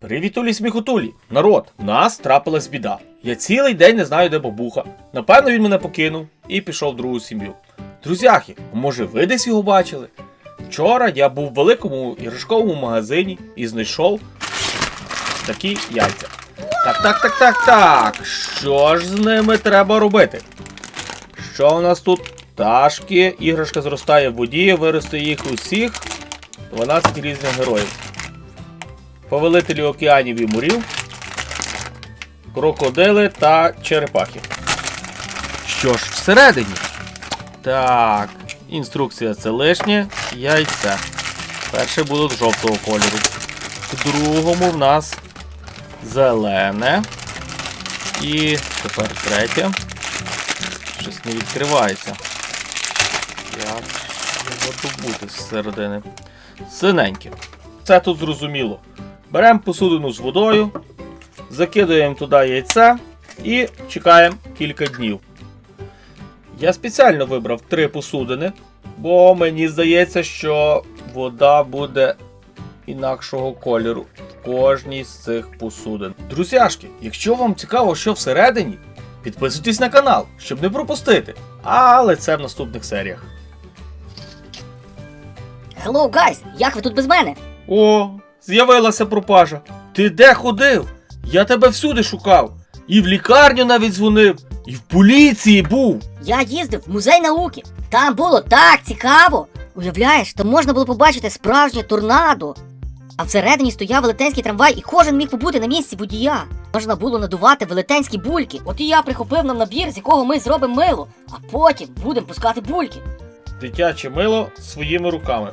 Привітулі сміхотулі! Народ, в нас трапилась біда. Я цілий день не знаю, де бабуха. Напевно, він мене покинув і пішов в другу сім'ю. Друзяхи, може ви десь його бачили? Вчора я був в великому іграшковому магазині і знайшов такі яйця. Так, так, так, так, так. Що ж з ними треба робити? Що у нас тут? Пташки, іграшка зростає в воді, виросте їх усіх. 12 різних героїв. Повелителі океанів і морів, крокодили та черепахи. Що ж всередині? Так, інструкція це лишнє, яйця. Перше будуть жовтого кольору. В другому в нас зелене. І тепер третє. Щось не відкривається. Як його добути з середини? Синеньке. Це тут зрозуміло. Беремо посудину з водою, закидуємо туди яйце і чекаємо кілька днів. Я спеціально вибрав три посудини, бо мені здається, що вода буде інакшого кольору в кожній з цих посудин. Друзяшки, якщо вам цікаво, що всередині, підписуйтесь на канал, щоб не пропустити. Але це в наступних серіях. Hello, guys! Як ви тут без мене? О, з'явилася пропажа. Ти де ходив? Я тебе всюди шукав. І в лікарню навіть дзвонив, і в поліції був. Я їздив в музей науки. Там було так цікаво. Уявляєш, там можна було побачити справжнє торнадо. А всередині стояв велетенський трамвай, і кожен міг побути на місці водія. Можна було надувати велетенські бульки. От і я прихопив нам набір, з якого ми зробимо мило, а потім будемо пускати бульки. Дитяче мило своїми руками.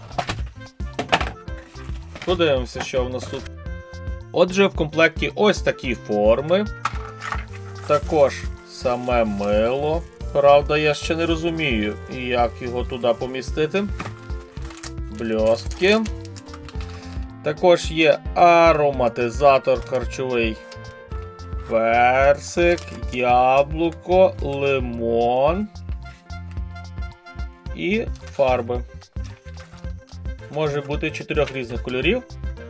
Подивимося, що в нас тут. Отже, в комплекті ось такі форми. Також саме мило. Правда, я ще не розумію, як його туди помістити. Бльостки. Також є ароматизатор харчовий. Персик, яблуко, лимон і фарби. Може бути чотирьох різних кольорів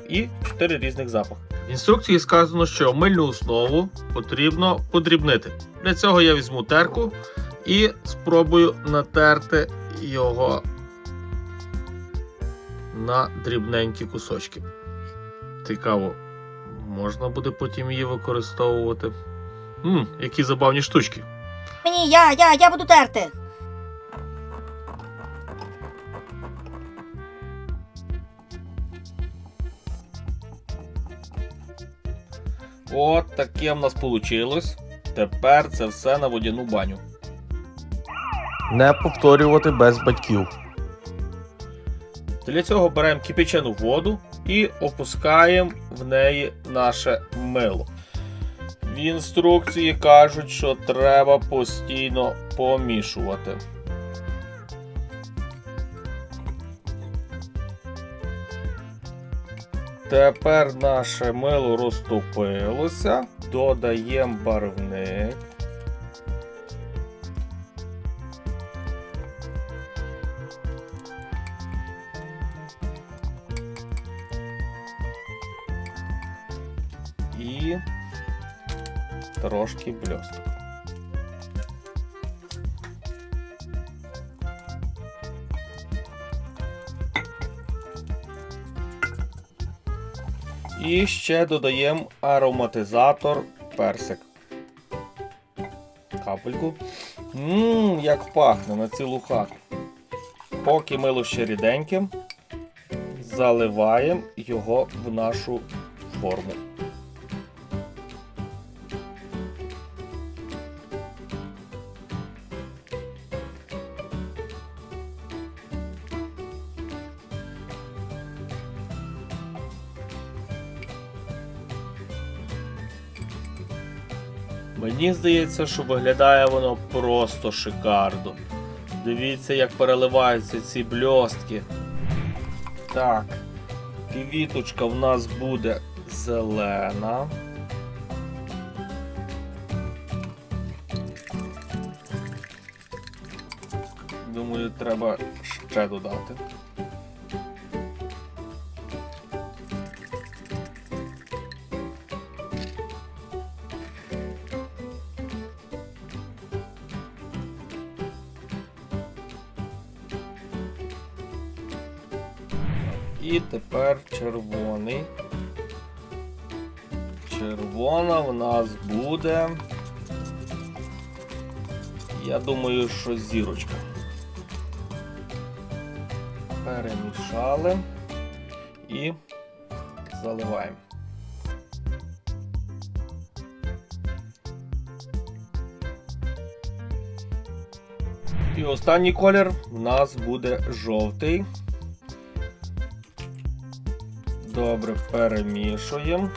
і чотири різних запахи. В інструкції сказано, що мильну основу потрібно подрібнити. Для цього я візьму терку і спробую натерти його на дрібненькі кусочки. Цікаво, можна буде потім її використовувати. Мм, які забавні штучки. Мені, я, я, я буду терти. От таке в нас вийшло. Тепер це все на водяну баню. Не повторювати без батьків. Для цього беремо кипячену воду і опускаємо в неї наше мило. В інструкції кажуть, що треба постійно помішувати. Тепер наше мило розтопилося, додаємо барвник. і трошки бльосток. І ще додаємо ароматизатор персик. Капельку. Ммм, як пахне на цілу хату. Поки мило ще ріденьким, заливаємо його в нашу форму. Мені здається, що виглядає воно просто шикарно. Дивіться, як переливаються ці бльостки. Так, квіточка в нас буде зелена. Думаю, треба ще додати. І тепер червоний. Червона в нас буде. Я думаю, що зірочка. Перемішали і заливаємо. І останній колір в нас буде жовтий. Добре перемішуємо.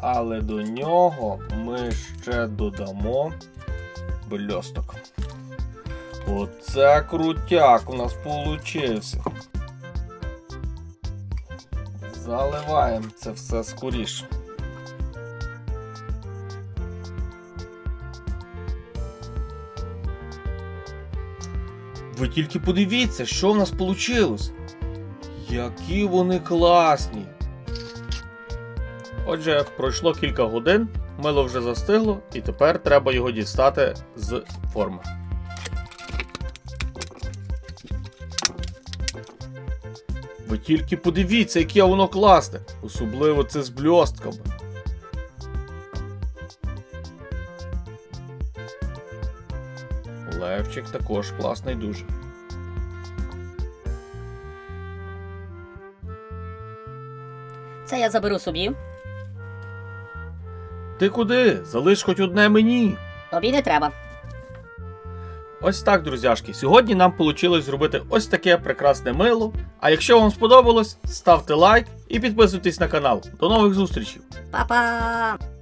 Але до нього ми ще додамо бльосток. Оце крутяк у нас получився. Заливаємо це все скоріше. Ви тільки подивіться, що в нас вийшло. Які вони класні. Отже, пройшло кілька годин, мило вже застигло, і тепер треба його дістати з форми. Ви тільки подивіться, яке воно класне, особливо це з бльостками. Левчик також класний дуже. Це я заберу собі. Ти куди? Залиш хоч одне мені. Тобі не треба. Ось так, друзяшки. Сьогодні нам вийшло зробити ось таке прекрасне мило. А якщо вам сподобалось, ставте лайк і підписуйтесь на канал. До нових зустрічей! Па-па!